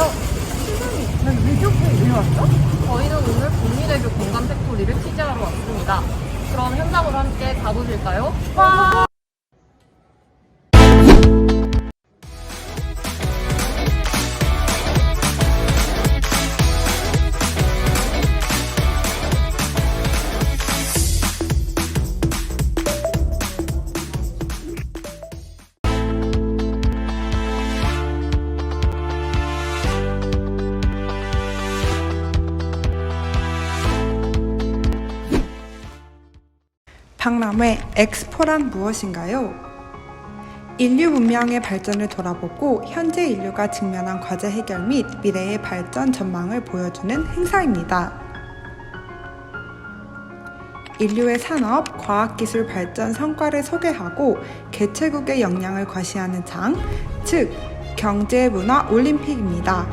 어? 선생님, 난 외교부에 왜 왔어? 저희는 오늘 국민외교 공감 팩토리를 취재하러 왔습니다. 그럼 현장으로 함께 가보실까요? 와! 박람회 엑스포란 무엇인가요? 인류 문명의 발전을 돌아보고 현재 인류가 직면한 과제 해결 및 미래의 발전 전망을 보여주는 행사입니다. 인류의 산업, 과학기술 발전 성과를 소개하고 개최국의 역량을 과시하는 장, 즉 경제 문화 올림픽입니다.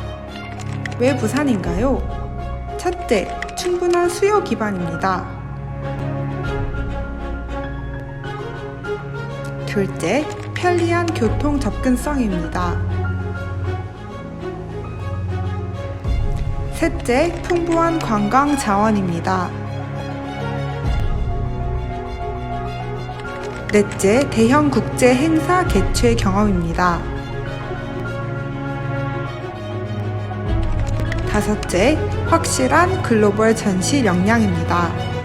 왜 부산인가요? 첫째, 충분한 수요 기반입니다. 둘째, 편리한 교통 접근성입니다. 셋째, 풍부한 관광 자원입니다. 넷째, 대형 국제 행사 개최 경험입니다. 다섯째, 확실한 글로벌 전시 역량입니다.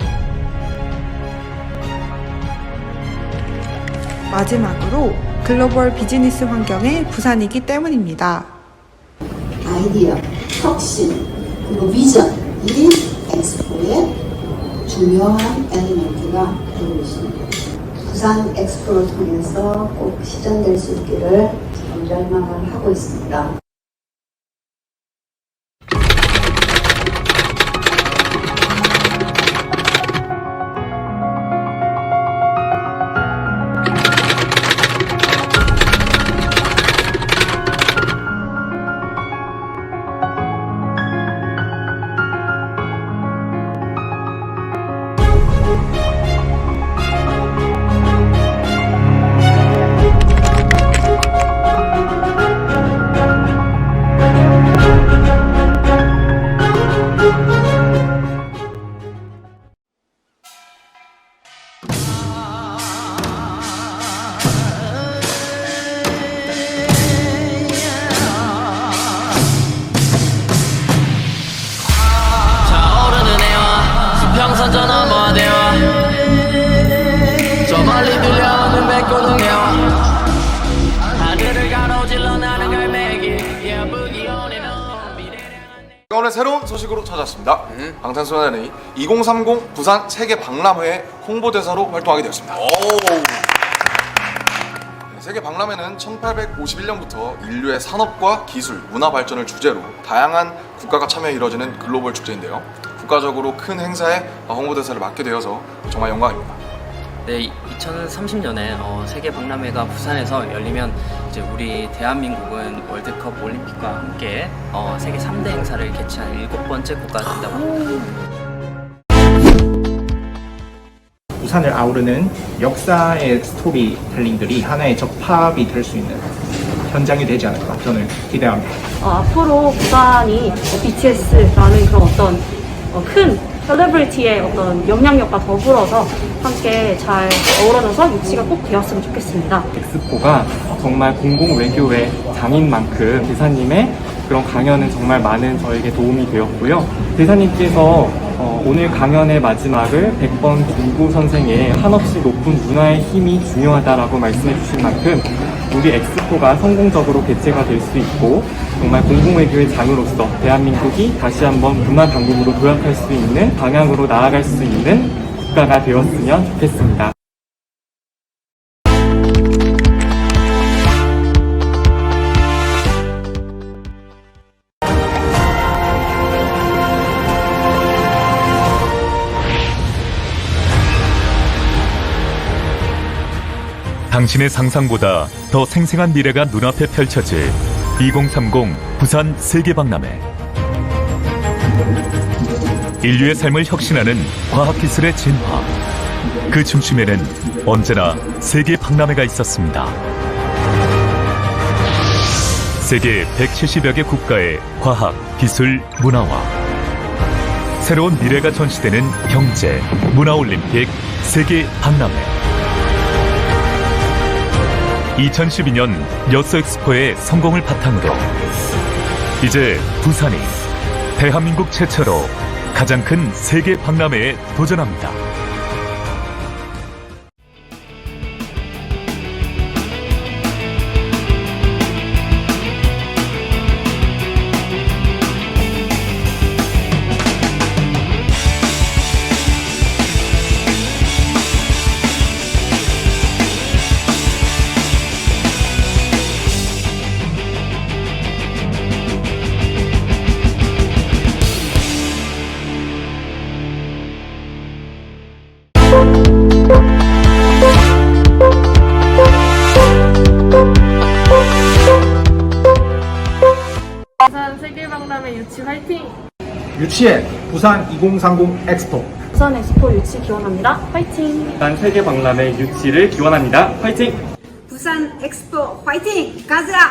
마지막으로 글로벌 비즈니스 환경의 부산이기 때문입니다. 아이디어, 혁신, 그리고 비전, 이 엑스포의 중요한 엘리멘트가 되고 있습니다. 부산 엑스포를 통해서 꼭 실현될 수 있기를 열망을 하고 있습니다. 소식으로 찾아왔습니다. 방탄소년단이 2030 부산 세계 박람회 홍보대사로 활동하게 되었습니다. 네, 세계 박람회는 1851년부터 인류의 산업과 기술, 문화 발전을 주제로 다양한 국가가 참여해 이뤄지는 글로벌 축제인데요. 국가적으로 큰 행사에 홍보대사를 맡게 되어서 정말 영광입니다. 네, 2030년에 어, 세계 박람회가 부산에서 열리면 이제 우리 대한민국은 월드컵 올림픽과 함께 어, 세계 3대 행사를 개최한 일곱 번째 국가가 된다고 합니다. 부산을 아우르는 역사의 스토리 텔링들이 하나의 접합이 될 수 있는 현장이 되지 않을까 저는 기대합니다. 어, 앞으로 부산이 어, BTS라는 그런 어떤 어, 큰 셀레브리티의 어떤 영향력과 더불어서 함께 잘 어우러져서 유치가 꼭 되었으면 좋겠습니다. 엑스포가 정말 공공 외교의 장인만큼 대사님의 그런 강연은 정말 많은 저에게 도움이 되었고요. 대사님께서 어, 오늘 강연의 마지막을 100번 김구 선생의 한없이 높은 문화의 힘이 중요하다라고 말씀해 주신 만큼 우리 엑스포가 성공적으로 개최가 될 수 있고 정말 공공외교의 장으로서 대한민국이 다시 한번 문화 강국으로 도약할 수 있는 방향으로 나아갈 수 있는 국가가 되었으면 좋겠습니다. 당신의 상상보다 더 생생한 미래가 눈앞에 펼쳐질 2030 부산 세계박람회. 인류의 삶을 혁신하는 과학기술의 진화. 그 중심에는 언제나 세계 박람회가 있었습니다. 세계 170여 개 국가의 과학, 기술, 문화와 새로운 미래가 전시되는 경제, 문화올림픽, 세계 박람회. 2012년 여수 엑스포의 성공을 바탕으로 이제 부산이 대한민국 최초로 가장 큰 세계 박람회에 도전합니다. 유치해 부산 2030 엑스포. 부산 엑스포 유치 기원합니다. 화이팅! 부산 세계 박람회 유치를 기원합니다. 화이팅! 부산 엑스포 화이팅! 가자!